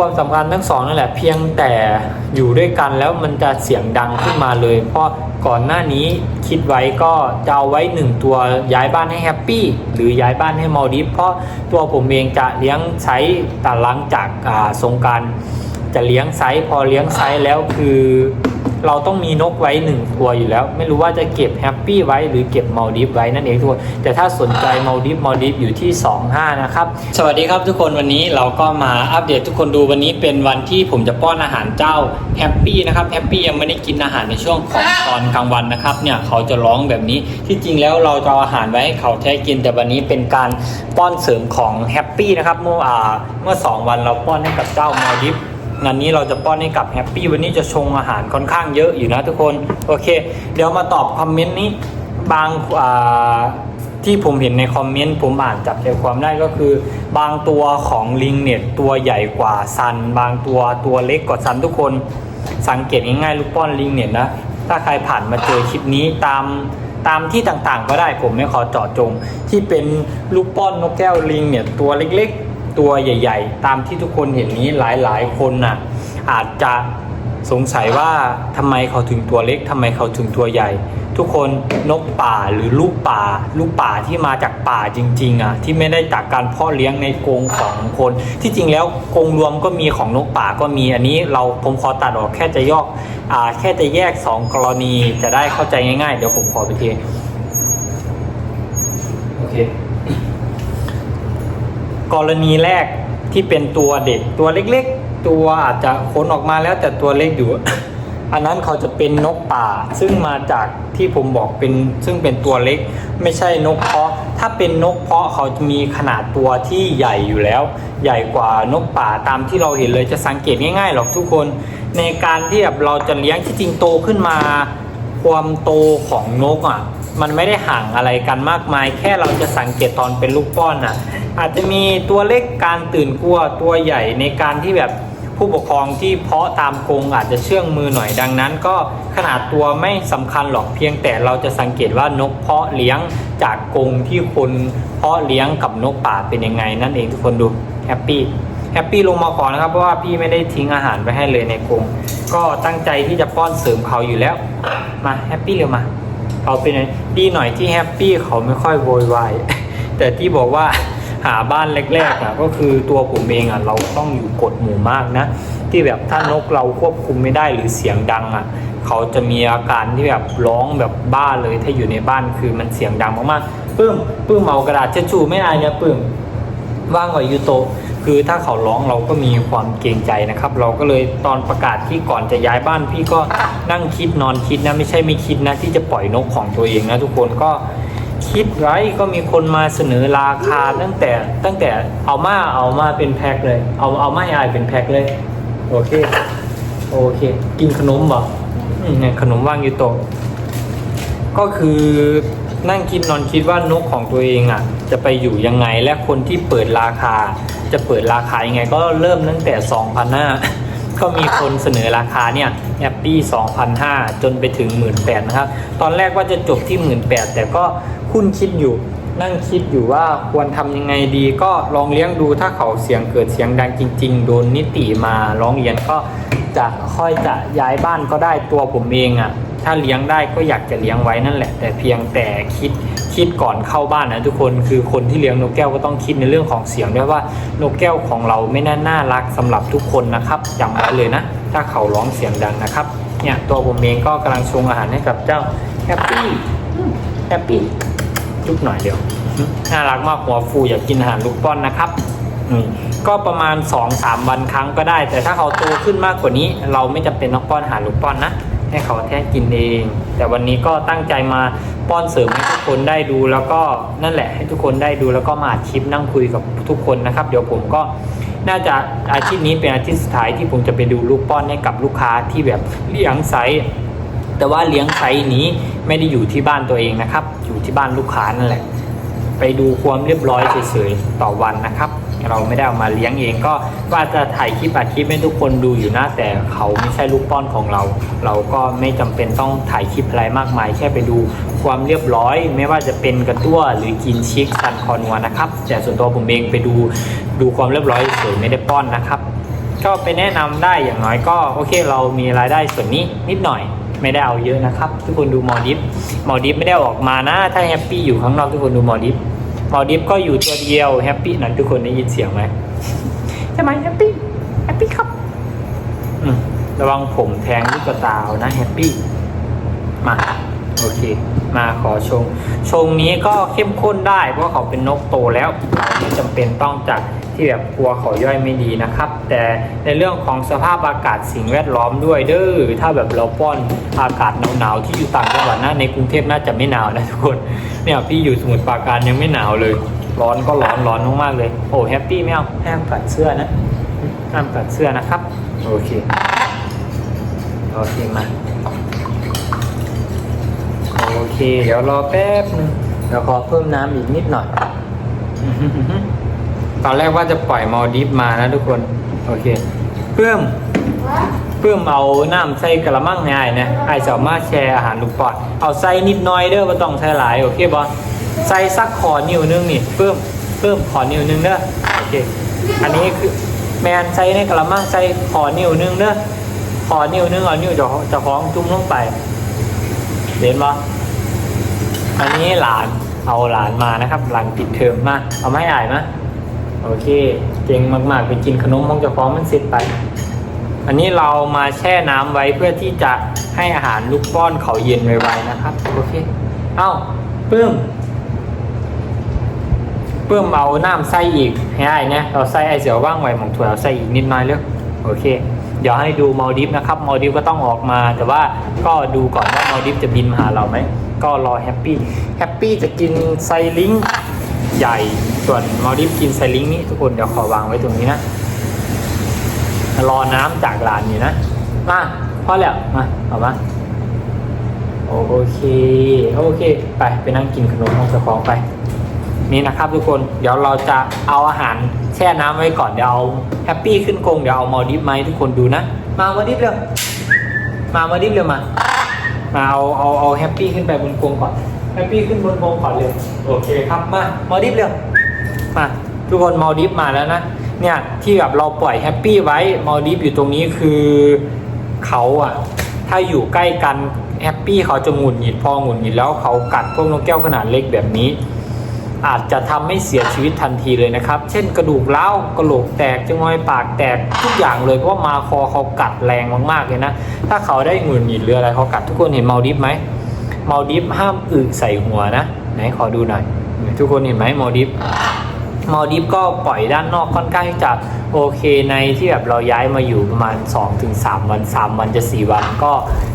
ความสำคัญทั้งสองนั่นแหละเพียงแต่อยู่ด้วยกันแล้วมันจะเสียงดังขึ้นมาเลย เพราะก่อนหน้านี้คิดไว้ก็จะเอาไว้หนึ่งตัวย้ายบ้านให้แฮปปี้หรือย้ายบ้านให้มอลดิฟเพราะตัวผมเองจะเลี้ยงไซส์แต่หลังจากสงการจะเลี้ยงไซส์พอเลี้ยงไซส์แล้วคือ เราต้องมีนกไว้หนึ่งตัวอยู่แล้ว ไม่รู้ว่าจะเก็บแฮปปี้ไว้หรือเก็บมาลดิฟไว้นั่นเองทุกคนแต่ถ้าสนใจมาลดิฟมาลดิฟอยู่ที่ 25 นะครับ สวัสดีครับทุกคนวันนี้เราก็มาอัปเดตทุกคนดูวันนี้เป็นวันที่ผมจะป้อนอาหารเจ้าแฮปปี้นะครับแฮปปี้ยังไม่ได้กินอาหารในช่วงของตอนกลางวันนะครับเนี่ยเขาจะร้องแบบนี้ที่จริงแล้วเราจะเอาอาหารไว้ให้เขาแท้กินแต่วันนี้เป็นการป้อนเสริมของแฮปปี้นะครับเมื่อเมื่อ 2 วันเราป้อนให้กับเจ้ามาลดิฟ งานนี้เราจะป้อนให้กับแฮปปี้วันนี้จะชงอาหารค่อนข้างเยอะอยู่นะทุกคนโอเค เดี๋ยวมาตอบคอมเมนต์นี้บางที่ผมเห็นในคอมเมนต์ผมอ่านจับใจความได้ก็คือ บางตัวของลิงเน็ตตัวใหญ่กว่าซัน บางตัวตัวเล็กกว่าซันทุกคนสังเกตง่ายๆลูกป้อนลิงเน็ตนะถ้าใครผ่านมาเจอคลิปนี้ตามตามที่ต่างๆ ก็ได้ผมไม่ขอเจาะจง ที่เป็นลูกป้อนนกแก้วลิงเนี่ยตัวเล็กๆ ตัวใหญ่ ๆ ตามที่ทุกคนเห็นนี้หลายๆ คนน่ะอาจจะสงสัยว่าทำไมเขาถึงตัวเล็กทำไมเขาถึงตัวใหญ่ ทุกคนนกป่าหรือลูกป่า ลูกป่าที่มาจากป่าจริง ๆอะที่ไม่ได้จากการเพาะเลี้ยงในกรงของคน ที่จริงแล้วกรงรวมก็มีของนกป่าก็มีอันนี้เราผมขอตัดออกแค่จะยอกอ่าแค่จะแยก 2 กรณีจะได้เข้าใจง่ายๆ เดี๋ยวผมขอไปเทโอเค กรณีแรกที่เป็นตัวเด็กตัวเล็กๆ ตัวอาจจะขนออกมาแล้วแต่ตัวเล็กอยู่ อันนั้นเขาจะเป็นนกป่า ซึ่งมาจากที่ผมบอกเป็นซึ่งเป็นตัวเล็ก ไม่ใช่นกเพาะ ถ้าเป็นนกเพาะเขาจะมีขนาดตัวที่ใหญ่อยู่แล้ว ใหญ่กว่านกป่าตามที่เราเห็นเลยจะสังเกตง่ายๆหรอกทุกคน ในการที่แบบเราจะเลี้ยงที่จริงโตขึ้นมา ความโตของนกอะ มันไม่ได้ห่างอะไรกันมากมาย แค่เราจะสังเกตตอนเป็นลูกป้อนอะอาจจะมีตัวเล็กการตื่นกลัวตัวใหญ่ในการที่แบบผู้ปกครองที่เพาะตามกรงอาจจะเชื่องมือหน่อยดังนั้น ก็ขนาดตัวไม่สำคัญหรอกเพียงแต่เราจะสังเกตว่านกเพาะเลี้ยงจากกรงที่คนเพาะเลี้ยงกับนกป่าเป็นยังไง นั่นเองทุกคนดูแฮปปี้แฮปปี้ลงมาก่อนนะครับเพราะว่าพี่ไม่ได้ทิ้งอาหารไปให้เลยในกรงก็ตั้งใจที่จะป้อนเสริมเขาอยู่แล้วมาแฮปปี้เร็วมา เขาเป็นไงดีหน่อยที่แฮปปี้เขาไม่ค่อยโวยวายแต่ที่บอกว่าหาบ้านแรกๆอะก็คือตัวผมเองอะเราต้องอยู่กฎหมู่มากนะ ที่แบบถ้านกเราควบคุมไม่ได้หรือเสียงดังอะ เขาจะมีอาการที่แบบร้องแบบบ้าเลยถ้าอยู่ในบ้านคือมันเสียงดังมากๆปื้มปื้มเอากระดาษเช็ดชูไม่อายเนี่ยปื้ม ว่างกว่ายูโตะคือถ้าเขาร้องเราก็มีความเกรงใจนะครับ เราก็เลยตอนประกาศที่ก่อนจะย้ายบ้านพี่ก็นั่งคิดนอนคิดนะไม่ใช่ไม่คิดนะที่จะปล่อยนกของตัวเองนะทุกคนก็คิดไว้ก็มีคนมาเสนอราคาตั้งแต่ตั้งแต่เอามาเอามาเป็นแพ็คเลย เอาเอามาให้อายเป็นแพ็คเลย โอเค โอเค กินขนมเหรออืมเนี่ยขนมว่างอยู่โตะก็คือ นั่งคิดนอนคิดว่านกของตัวเองอะ จะไปอยู่ยังไงและคนที่เปิดราคา จะเปิดราคายังไง ก็เริ่มตั้งแต่2,500ก็มีคนเสนอราคาเนี่ยแอปปี้2,500จนไปถึง 18,000นะครับ ตอนแรกว่าจะจบที่ 18,000แต่ก็คุ้นคิดอยู่นั่งคิดอยู่ว่าควรทำยังไงดีก็ลองเลี้ยงดูถ้าเขาเสียงเกิดเสียงดังจริง ๆ โดนนิติมาร้องเรียนก็จะค่อยจะย้ายบ้านก็ได้ตัวผมเองอะ ถ้าเลี้ยงได้ก็อยากจะเลี้ยงไว้นั่นแหละ แต่เพียงแต่คิดคิดก่อนเข้าบ้านนะทุกคนคือคนที่เลี้ยงนกแก้วก็ต้องคิดในเรื่องของเสียงด้วยว่านกแก้วของเราไม่น่าน่ารักสำหรับทุกคนนะครับจำไว้เลยนะ ถ้าเขาร้องเสียงดังนะครับเนี่ยตัวผมเองก็กำลังชงอาหารให้กับเจ้าแฮปปี้แฮปปี้จุ๊บหน่อยเดียวน่ารักมากหัวฟูอยากกินอาหารลูกป้อนนะครับอืมก็ประมาณ 2-3 วันครั้งก็ได้ แต่ถ้าเขาโตขึ้นมากกว่านี้ เราไม่จำเป็นต้องป้อนอาหารลูกป้อนนะ ให้เขาแท้กินเอง แต่วันนี้ก็ตั้งใจมาป้อนเสริมให้ทุกคนได้ดูแล้วก็นั่นแหละให้ทุกคนได้ดูแล้วก็มาอัดคลิปนั่งคุยกับทุกคนนะครับ เดี๋ยวผมก็น่าจะอาชีพนี้เป็นอาชีพสุดท้ายที่ผมจะไปดูลูกป้อนให้กับลูกค้าที่แบบเลี้ยงไซส์แต่ว่าเลี้ยงไซส์นี้ไม่ได้อยู่ที่บ้านตัวเองนะครับ อยู่ที่บ้านลูกค้านั่นแหละ ไปดูความเรียบร้อยเฉยๆต่อวันนะครับ เราไม่ได้เอามาเลี้ยงเองก็ว่าจะถ่ายคลิปอัดคลิปให้ทุกคนดูอยู่นะแต่เขาไม่ใช่ลูกป้อนของเรา เราก็ไม่จำเป็นต้องถ่ายคลิปอะไรมากมาย แค่ไปดูความเรียบร้อย ไม่ว่าจะเป็นกระตั้วหรือกินชิคซันคอนัวนะครับแต่ส่วนตัวผมเองไปดูดูความเรียบร้อยเฉยไม่ได้ป้อนนะครับก็ไปแนะนำได้อย่างน้อยก็โอเค เรามีรายได้ส่วนนี้นิดหน่อยไม่ได้เอาเยอะนะครับ ทุกคนดูมอดิฟมอดิฟไม่ได้ออกมานะ ถ้าแฮปปี้อยู่ข้างนอกทุกคนดูมอดิฟ มอดิฟก็อยู่ตัวเดียวแฮปปี้นั้นทุกคนได้ยินเสียงไหมใช่ไหมแฮปปี้แฮปปี้ครับระวังผมแทงลูกตาเอานะแฮปปี้มาโอเค มาขอชง ชงนี้ก็เข้มข้นได้เพราะเขาเป็นนกโตแล้วเราไม่จำเป็นต้องจัด ที่แบบกลัวเขาย่อยไม่ดีนะครับ แต่ในเรื่องของสภาพอากาศสิ่งแวดล้อมด้วยเด้อถ้าแบบเราป้อนอากาศหนาวๆที่อยู่ต่างจังหวัดนะในกรุงเทพน่าจะไม่หนาวนะทุกคนเนี่ยพี่อยู่สมุทรปราการยังไม่หนาวเลย ร้อนก็ร้อนร้อนมากๆเลยโอ้แฮปปี้ไม่เอาห้ามกัดเสื้อนะห้ามกัดเสื้อนะครับโอเคโอเคมาโอเค เดี๋ยวรอแป๊บนึงเดี๋ยวขอเพิ่มน้ำอีกนิดหน่อย ตอนแรกว่าจะปล่อยมอลดิฟมานะทุกคน โอเคเพิ่มเพิ่มเอาน้ำใส่กระมังให้อ้ายนะไอสามารถแชร์อาหารลูกปอดเอาใส่นิดน้อยเด้อไม่ต้องใส่หลายโอเคบอสใส่สักขอนิ้วนึงนี่เพิ่มเพิ่มขอนิ้วนึงเด้อโอเค อันนี้คือแมนใส่ในกระมังใส่ขอนิ้วนึงเด้อขอนิ้วนึงเอานิ้วจะจะคล้องจุ่มลงไปเห็นปะอันนี้หลานเอาหลานมานะครับ หลานปิดเทอมมาเอาไม่ใหญ่มะ โอเค เก่งมากๆ ไปกินขนมมองจะพร้อมมันเสร็จไป อันนี้เรามาแช่น้ำไว้เพื่อที่จะให้อาหารลูกป้อนเขาเย็นไวๆนะครับ โอเค เอ้าปึ้มปึ้มเอาน้ำใส่อีกให้ได้เนี่ยเราใส่ไอเสียวว่างไว้หมองถั่วเอาใส่อีกนิดหน่อยเร็วโอเค เดี๋ยวให้ดูมอลดิฟนะครับมอลดิฟก็ต้องออกมา แต่ว่าก็ดูก่อนว่ามอลดิฟจะบินมาหาเราไหม ก็รอแฮปปี้ แฮปปี้จะกินไซลิง ใหญ่ส่วนมอลดิฟกินไซลิงนี้ทุกคนเดี๋ยวขอวางไว้ตรงนี้นะรอน้ำจากหลานอยู่นะมาพอแล้วมาเอามาโอเคโอเค ไปไปนั่งกินขนมของเจ้าของไป นี่นะครับทุกคนเดี๋ยวเราจะเอาอาหารแช่น้ำไว้ก่อนเดี๋ยวเอาแฮปปี้ขึ้นกรงเดี๋ยวเอามอลดิฟมาให้ทุกคนดูนะ มามาดิฟเร็วมามาดิฟเร็วมามาเอาเอาเอาแฮปปี้ขึ้นไปบนกรงก่อน แฮปปี้ขึ้นบนกรงก่อนเร็วโอเคครับมามาดิฟเร็วมาทุกคนมอลดิฟมาแล้วนะเนี่ยที่แบบเราปล่อยแฮปปี้ไว้มอลดิฟอยู่ตรงนี้คือเขาอะถ้าอยู่ใกล้กันแฮปปี้เขาจะหงุดหงิดพอหงุดหงิดแล้วเขากัดพวกนกแก้วขนาดเล็กแบบนี้ อาจจะทำให้เสียชีวิตทันทีเลยนะครับ เช่นกระดูกเล้ากระโหลกแตกจงอยปากแตกทุกอย่างเลยเพราะว่ามาคอเขากัดแรงมากๆเลยนะถ้าเขาได้หงุดหงิดหรืออะไรเขากัดทุกคนเห็นมาลดิฟไหม มาลดิฟห้ามอึใส่หัวนะ ไหนขอดูหน่อย ทุกคนเห็นไหมมาลดิฟมอลดิฟก็ปล่อยด้านนอกค่อนข้างจะโอเคในที่แบบเราย้ายมาอยู่ประมาณ 2-3 วัน 3 วันจะ 4 วันก็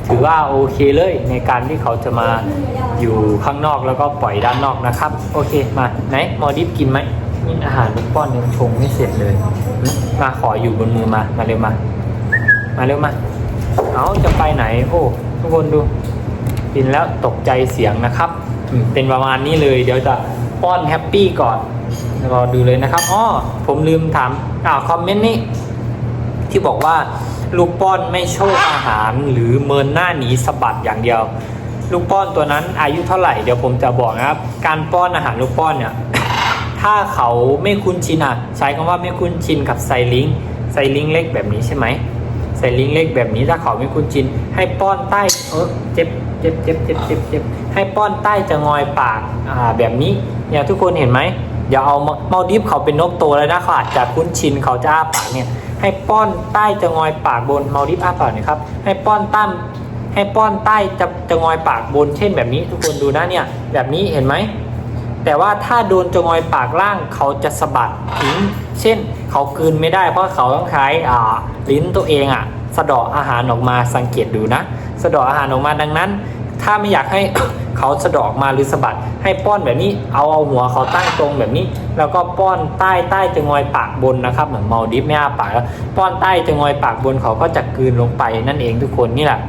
ถือว่าโอเคเลยในการที่เขาจะมาอยู่ข้างนอกแล้วก็ปล่อยด้านนอกนะครับ โอเคมาไหนมอลดิฟกินไหมนี่อาหารลูกป้อนยังชงไม่เสร็จเลย มาขออยู่บนมือมามาเร็วมา มาเร็วมา เอาจะไปไหนโอ้ทุกคนดู กินแล้วตกใจเสียงนะครับอืมเป็นประมาณนี้เลยเดี๋ยวจะป้อนแฮปปี้ก่อนรอดูเลยนะครับอ๋อผมลืมถามอ่าคอมเมนต์นี้ที่บอกว่าลูกป้อนไม่โชคอาหารหรือเมินหน้าหนีสะบัดอย่างเดียว ลูกป้อนตัวนั้นอายุเท่าไหร่เดี๋ยวผมจะบอกนะครับ การป้อนอาหารลูกป้อนเนี่ยถ้าเขาไม่คุ้นชินอะใช้คำว่าไม่คุ้นชินกับไซลิงไซลิงเล็กแบบนี้ใช่ไหมไซลิงเล็กแบบนี้ถ้าเขาไม่คุ้นชิน ให้ป้อนใต้เออเจ็บเจ็บเจ็บเจ็บเจ็บเจ็บให้ป้อนใต้จะงอยปากอ่าแบบนี้เนี่ยทุกคนเห็นไหมอย่าเอาเมาดิฟเขาเป็นนกโตแล้วนะเขาอาจจะคุ้นชินเขาจะอ้าปากเนี่ยให้ป้อนใต้จะงอยปากบนเมาดิฟอ้าปากนะครับให้ป้อนตั้มให้ป้อนใต้จะจะงอยปากบนเช่นแบบนี้ ทุกคนดูนะเนี่ยแบบนี้เห็นไหมแต่ว่าถ้าโดนจะงอยปากล่างเขาจะสะบัดทิ้งเช่น เขากืนไม่ได้เพราะเขาต้องใช้อ่าลิ้นตัวเองอะสะเดาะอาหารออกมาสังเกตดูนะ สะเดาะอาหารออกมาดังนั้น ถ้าไม่อยากให้ เขาสะดอกมาหรือสะบัด ให้ป้อนแบบนี้เอาเอาหัวเขาตั้งตรงแบบนี้ แล้วก็ป้อนใต้ใต้จงอยปากบนนะครับ เหมือนเมาดิฟไม่อ้าปากแล้วป้อนใต้จงอยปากบนเขาก็จะกลืนลงไปนั่นเองทุกคนนี่แหละ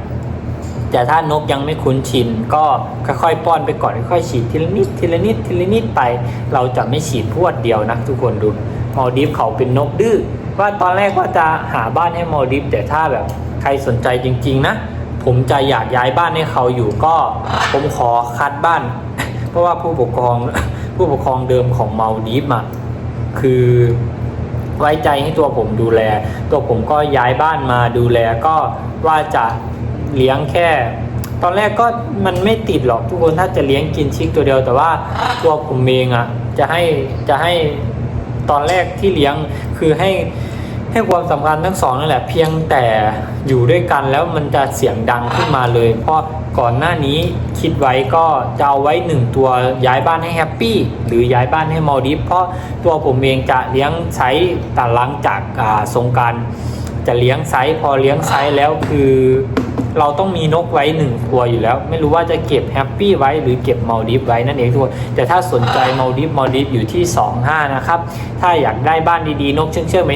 แต่ถ้านกยังไม่คุ้นชินก็ค่อยๆป้อนไปก่อนค่อยๆฉีดทีละนิดทีละนิดทีละนิดไป เราจะไม่ฉีดพวดเดียวนะทุกคนดูมอลดิฟเขาเป็นนกดื้อว่าตอนแรกว่าจะหาบ้านให้มอลดิฟแต่ถ้าแบบใครสนใจจริง ๆ นะ ผมจะอยากย้ายบ้านให้เขาอยู่ก็ผมขอคัดบ้าน เพราะว่าผู้ปกครองผู้ปกครองเดิมของเมาดิฟอะคือไว้ใจให้ตัวผมดูแล ตัวผมก็ย้ายบ้านมาดูแลก็ว่าจะเลี้ยงแค่ ตอนแรกก็มันไม่ติดหรอกทุกคนถ้าจะเลี้ยงกินชิกตัวเดียว แต่ว่าตัวผมเองอะจะให้จะให้ตอนแรกที่เลี้ยงคือให้ ให้ความสำคัญทั้งสองนั่นแหละเพียงแต่อยู่ด้วยกันแล้วมันจะเสียงดังขึ้นมาเลย เพราะก่อนหน้านี้คิดไว้ก็จะเอาไว้หนึ่งตัวย้ายบ้านให้แฮปปี้หรือย้ายบ้านให้มอลดิฟเพราะตัวผมเองจะเลี้ยงใช้แต่หลังจากสงการจะเลี้ยงไซส์พอเลี้ยงไซส์แล้วคือ เราต้องมีนกไว้หนึ่งตัวอยู่แล้ว ไม่รู้ว่าจะเก็บแฮปปี้ไว้หรือเก็บมาลดิฟไว้นั่นเองทุกคนแต่ถ้าสนใจมาลดิฟมาลดิฟอยู่ที่ 25 นะครับ ถ้าอยากได้บ้านดีๆ นกเชื่องเชื่องไหม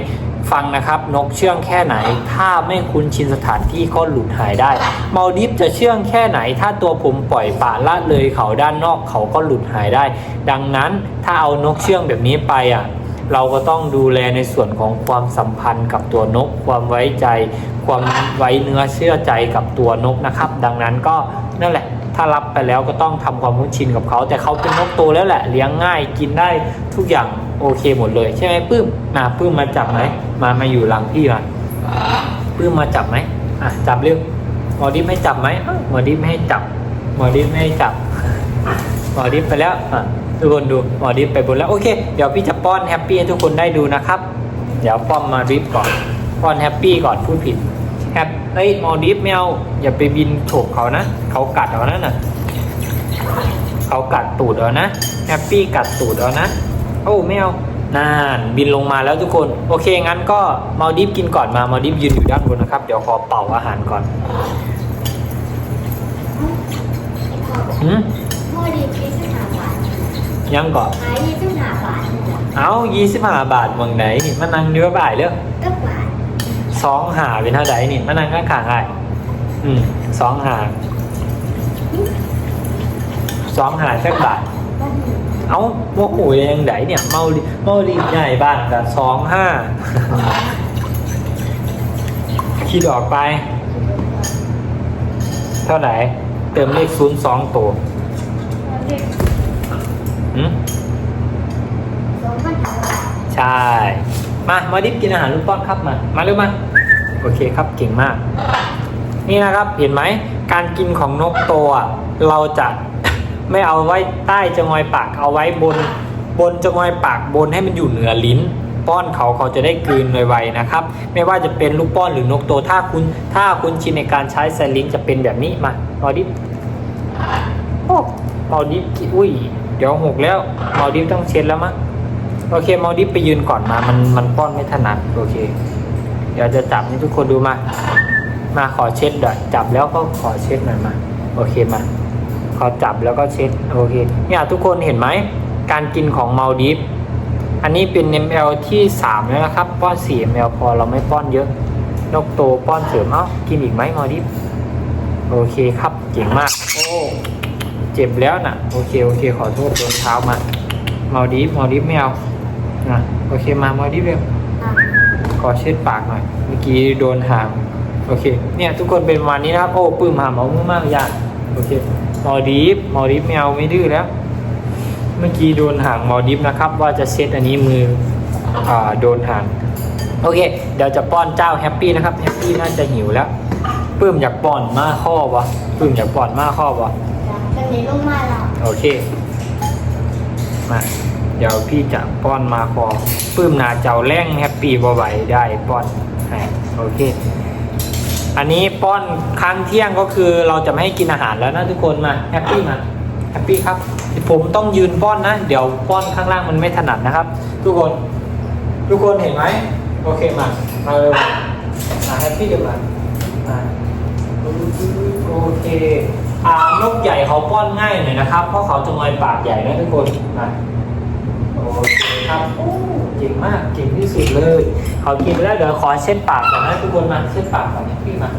ฟังนะครับ นกเชื่องแค่ไหน ถ้าไม่คุ้นชินสถานที่ก็หลุดหายได้ เมาดิฟจะเชื่องแค่ไหน ถ้าตัวผมปล่อยป่าละเลยเขาด้านนอกเขาก็หลุดหายได้ ดังนั้นถ้าเอานกเชื่องแบบนี้ไปอะเราก็ต้องดูแลในส่วนของความสัมพันธ์กับตัวนก ความไว้ใจ ความไว้เนื้อเชื่อใจกับตัวนกนะครับ ดังนั้นก็นั่นแหละ ถ้ารับไปแล้วก็ต้องทำความคุ้นชินกับเขา แต่เขาเป็นนกโตแล้วแหละ เลี้ยงง่ายกินได้ทุกอย่าง โอเคหมดเลย ใช่ไหมปื้มมาปื้มมาจับไหมมามาอยู่หลังพี่มาปื้มมาจับไหมอะจับเร็วหมอดิฟให้จับไหมหมอดิฟไม่ให้จับหมอดิฟไม่ให้จับหมอดิฟไปแล้วอะทุกคนดูหมอดิฟไปบนแล้วโอเคเดี๋ยวพี่จะป้อนแฮปปี้ให้ทุกคนได้ดูนะครับ เดี๋ยวป้อนมาดิฟก่อนป้อนแฮปปี้ก่อนพูดผิดแฮปเอ้ยหมอดิฟไม่เอาอย่าไปบินโฉบเขานะเขากัดเอานั่นน่ะเขากัดตูดเอานะแฮปปี้กัดตูดเอานะ โอ้ไม่เอานานบินลงมาแล้วทุกคน โอเค งั้นก็มาดิฟกินก่อนมามาดิฟยืนอยู่ด้านบนนะครับ เดี๋ยวขอเป่าอาหารก่อนหืมโมดีพีสิบห้าบาทยังก่อนขายยี่สิบห้าบาทเอายี่สิบห้าบาทเมืองไหนนี่มานั่งเนื้อบ่ายเด้อก็บาทสองหาเป็นเท่าไหร่นี่มานั่งข้างๆไอ้อืมสองหาสองหาสักบาทบ้าน เอาโมโหยังไงเนี่ย เมาดิเมาดิใหญ่บ้านกับสองห้าคิดออกไป เท่าไหร่เติมเลขศูนย์สองตัวหืมสองพันห้าบาทใช่ มา มาดิบกินอาหารลูกป้อนครับมา มาเร็วมา โอเคครับเก่งมาก นี่นะครับ เห็นไหม การกินของนกโตอะเราจะ ไม่เอาไว้ใต้จงอยปากเอาไว้บน บนจงอยปากบนให้มันอยู่เหนือลิ้น ป้อนเขาเขาจะได้กลืนไวๆนะครับ ไม่ว่าจะเป็นลูกป้อนหรือนกโตถ้าคุณถ้าคุณชินในการใช้ไซลิงจะเป็นแบบนี้มามาดิบโอ้มาดิบอุ้ยเดี๋ยวหกแล้วมาดิบต้องเช็ดแล้วมั้งโอเคมาดิฟไปยืนก่อนมา มัน มันป้อนไม่ถนัด โอเค เดี๋ยวจะจับให้ทุกคนดูมา มาขอเช็ดหน่อยจับแล้วก็ขอเช็ดหน่อยมา โอเคมา ขอจับแล้วก็เช็ดโอเคเนี่ยทุกคนเห็นไหมการกินของมาดิฟอันนี้เป็น ml ที่3แล้วนะครับ ป้อน 4 ml พอเราไม่ป้อนเยอะ นกโตป้อนเสริมเอ้ากินอีกไหมมาดิฟโอเคครับเก่งมาก โอ้เจ็บแล้วนะโอเคโอเค ขอโทษโดนเท้ามามาดิฟมาดิฟไม่เอานะโอเคมามาดิฟเร็วขอเช็ดปากหน่อย เมื่อกี้โดนหางโอเค เนี่ยทุกคนเป็นประมาณนี้นะครับ โอ้ปื้มหามเอามือมากยากโอเค มอดิฟมอดิฟไม่เอาไม่ดื้อแล้ว เมื่อกี้โดนหางมอดิฟนะครับ ว่าจะเช็ดอันนี้มืออ่าโดนหางโอเค เดี๋ยวจะป้อนเจ้าแฮปปี้นะครับแฮปปี้น่าจะหิวแล้วปื้มอยากป้อนมาข้อวะปื้มอยากป้อนมาข้อวะตอนนี้ลงมาแล้วโอเคมาเดี๋ยวพี่จะป้อนมาคอปื้มหนาเจ้าแร่งแฮปปี้บ่ไหวได้ป้อนให้โอเค อันนี้ป้อนครั้งเที่ยงก็คือเราจะไม่ให้กินอาหารแล้วนะทุกคนมาแฮปปี้มาแฮปปี้ครับ ผมต้องยืนป้อนนะ เดี๋ยวป้อนข้างล่างมันไม่ถนัดนะครับ ทุกคน ทุกคนเห็นไหมโอเคมามาเลยมาแฮปปี้เดี๋ยวมามาโอเคอ่านกใหญ่เขาป้อนง่ายหน่อยนะครับ เพราะเขาจะงอยปากใหญ่นะทุกคนมา คครับโอ้เก่งมากเก่งที่สุดเลยเขากินไปแล้วเดี๋ยวขอเช็ดปากก่อนนะทุกคนมาเช็ดปากก่อนนะพี่มา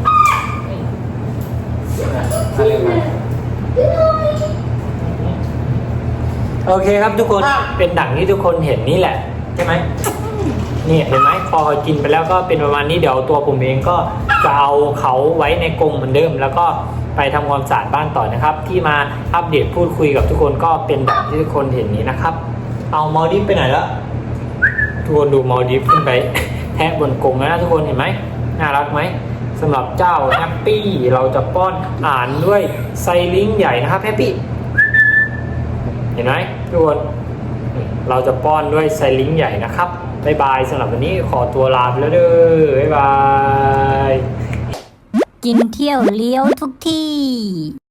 เดี๋ยวนะมาเร็วมาโอเคครับทุกคนเป็นดั่งที่ทุกคนเห็นนี่แหละ ใช่ไหมนี่เห็นไหมพอกินไปแล้วก็เป็นประมาณนี้เดี๋ยวตัวผมเองก็จะเอาเขาไว้ในกรงเหมือนเดิม แล้วก็ไปทำความสะอาดบ้านต่อนะครับ ที่มาอัปเดตพูดคุยกับทุกคนก็เป็นแบบที่ทุกคนเห็นนี้นะครับ เอามอลดิฟไปไหนแล้วทุกคนดูมอลดิฟขึ้นไป แทะบนกรงนะทุกคนเห็นไหมน่ารักไหมสำหรับเจ้าแฮปปี้เราจะป้อนอ่านด้วยไซลิงใหญ่นะครับแฮปปี้เห็นไหมทุกคนเราจะป้อนด้วยไซลิงใหญ่นะครับบายบายสำหรับวันนี้ขอตัวลาไปแล้วเด้อบายบาย กินเที่ยวเลี้ยวทุกที่